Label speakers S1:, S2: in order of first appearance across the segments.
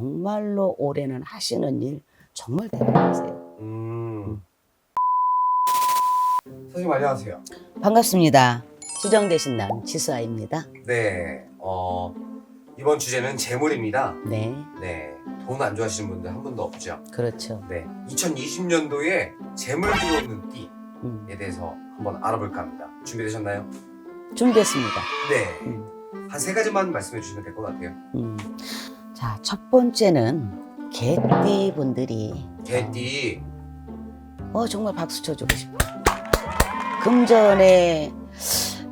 S1: 정말로 올해는 하시는 일 정말 대단하세요.
S2: 음. 선생님 안녕하세요.
S1: 반갑습니다. 지정되신 날 지수아입니다.
S2: 네, 어, 이번 주제는 재물입니다.
S1: 네,
S2: 네, 돈 안 좋아하시는 분들 한 분도 없죠.
S1: 그렇죠.
S2: 네, 2020년도에 재물 들어오는 띠에
S1: 음,
S2: 대해서 한번 알아볼까 합니다. 준비되셨나요?
S1: 준비했습니다.
S2: 네,
S1: 음,
S2: 한세 가지만 말씀해 주시면 될 것 같아요.
S1: 음. 자, 첫 번째는 개띠 분들이
S2: 개띠,
S1: 어 정말 박수 쳐주고 싶어. 금전에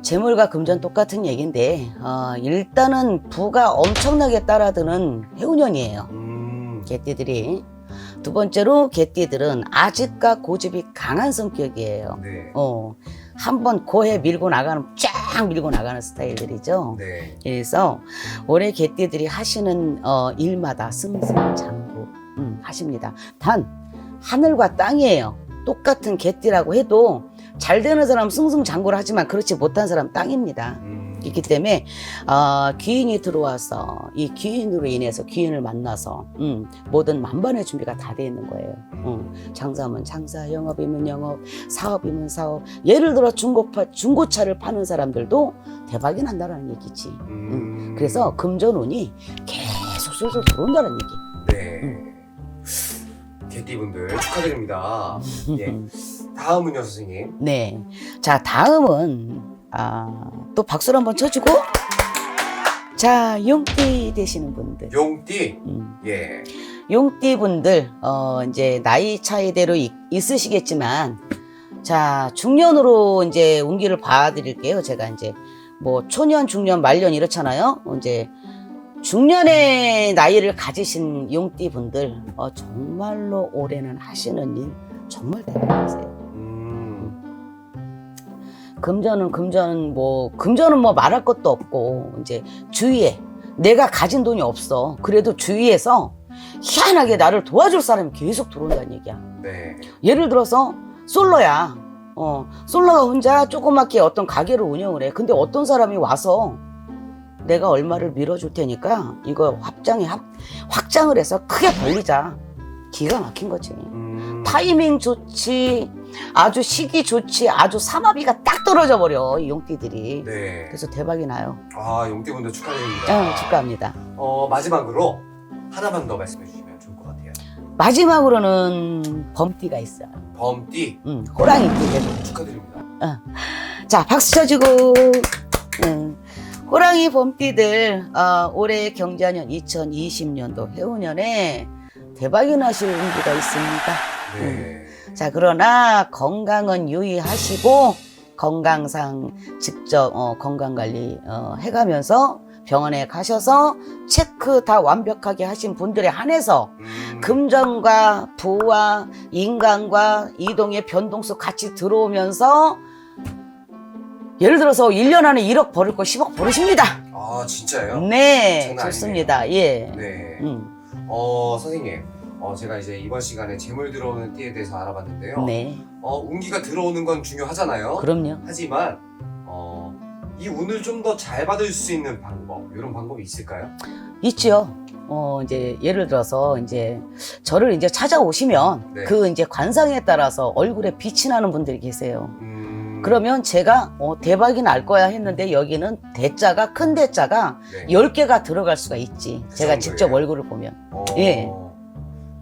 S1: 재물과 금전 똑같은 얘기인데 어, 일단은 부가 엄청나게 따라드는 해운년이에요.
S2: 음,
S1: 개띠들이 두 번째로 개띠들은 아직까 고집이 강한 성격이에요.
S2: 네,
S1: 어, 한번 고해 밀고 나가는 쫙 밀고 나가는 스타일들이죠.
S2: 네,
S1: 그래서 올해 개띠들이 하시는 어, 일마다 승승장구 음, 하십니다. 단 하늘과 땅이에요. 똑같은 개띠라고 해도 잘 되는 사람 승승장구를 하지만 그렇지 못한 사람 땅입니다.
S2: 음,
S1: 있기 때문에 어, 귀인이 들어와서 이 귀인으로 인해서 귀인을 만나서 음, 모든 만반의 준비가 다 돼 있는 거예요. 음, 장사면 장사, 영업이면 영업, 사업이면 사업. 예를 들어 중고파, 중고차를 파는 사람들도 대박이 난다라는 얘기지.
S2: 음,
S1: 그래서 금전운이 계속 술술 들어온다는 얘기.
S2: 네, 개띠분들 축하드립니다. 예.
S1: 음.
S2: 다음은요, 선생님.
S1: 네. 자, 다음은, 아, 또 박수를 한번 쳐주고. 자, 용띠 되시는 분들.
S2: 용띠,
S1: 음.
S2: 예,
S1: 용띠 분들, 어, 이제 나이 차이대로 있, 있으시겠지만, 자, 중년으로 이제 운기를 봐드릴게요. 제가 이제 뭐 초년, 중년, 말년 이렇잖아요. 이제 중년의 나이를 가지신 용띠 분들, 어, 정말로 올해는 하시는 일 정말 대단하세요.
S2: 음,
S1: 금전은 금전은 뭐 금전은 뭐 말할 것도 없고 이제 주위에 내가 가진 돈이 없어. 그래도 주위에서 희한하게 나를 도와줄 사람이 계속 들어온다는 얘기야.
S2: 네,
S1: 예를 들어서 솔로야. 어 솔로가 혼자 조그맣게 어떤 가게를 운영을 해. 근데 어떤 사람이 와서 내가 얼마를 밀어줄 테니까 이거 확장해 확, 확장을 해서 크게 벌리자. 기가 막힌 거지.
S2: 음,
S1: 타이밍 좋지, 아주 시기 좋지, 아주 삼합이가 딱 떨어져 버려 이 용띠들이.
S2: 네,
S1: 그래서 대박이 나요.
S2: 아, 용띠분들 축하드립니다.
S1: 아, 축하합니다.
S2: 어, 마지막으로 하나만 더 말씀해 주시면 좋을 것 같아요.
S1: 마지막으로는 범띠가 있어요.
S2: 범띠
S1: 음, 호랑이 띠들.
S2: 축하드립니다.
S1: 자, 박수 쳐주고. 음, 호랑이 범띠들 어, 올해 경자년 2020년도 해운년에 대박이 나실 운기가 있습니다.
S2: 네,
S1: 자, 그러나 건강은 유의하시고 건강상 직접 어, 건강 관리 어, 해가면서 병원에 가셔서 체크 다 완벽하게 하신 분들에 한해서
S2: 음,
S1: 금전과 부와 인간과 이동의 변동수 같이 들어오면서 예를 들어서 1년 안에 1억 벌을 거 10억 벌으십니다.
S2: 아, 진짜요?
S1: 네,
S2: 장난
S1: 좋습니다. 예.
S2: 네.
S1: 음,
S2: 어, 선생님. 어, 제가 이제 이번 시간에 재물 들어오는 띠에 대해서 알아봤는데요.
S1: 네.
S2: 어, 운기가 들어오는 건 중요하잖아요.
S1: 그럼요.
S2: 하지만 어, 이 운을 좀 더 잘 받을 수 있는 방법 이런 방법이 있을까요?
S1: 있죠. 어, 이제 예를 들어서 이제 저를 이제 찾아오시면
S2: 네.
S1: 그 이제 관상에 따라서 얼굴에 빛이 나는 분들이 계세요.
S2: 음,
S1: 그러면 제가 어, 대박이 날 거야 했는데 여기는 대자가 큰 대자가
S2: 네.
S1: 10개가 들어갈 수가 있지.
S2: 그
S1: 제가
S2: 정도예요?
S1: 직접 얼굴을 보면.
S2: 어,
S1: 예.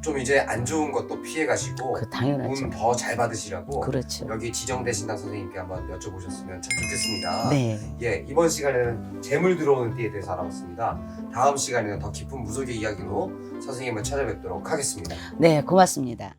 S2: 좀 이제 안 좋은 것도 피해 가시고
S1: 그 당연하죠.
S2: 운더잘 받으시라고
S1: 그렇죠.
S2: 여기 지정되신다 선생님께 한번 여쭤보셨으면 참 좋겠습니다.
S1: 네.
S2: 예, 이번 시간에는 재물 들어오는 띠에 대해서 알아봤습니다. 다음 시간에는 더 깊은 무속의 이야기로 선생님을 찾아뵙도록 하겠습니다.
S1: 네, 고맙습니다.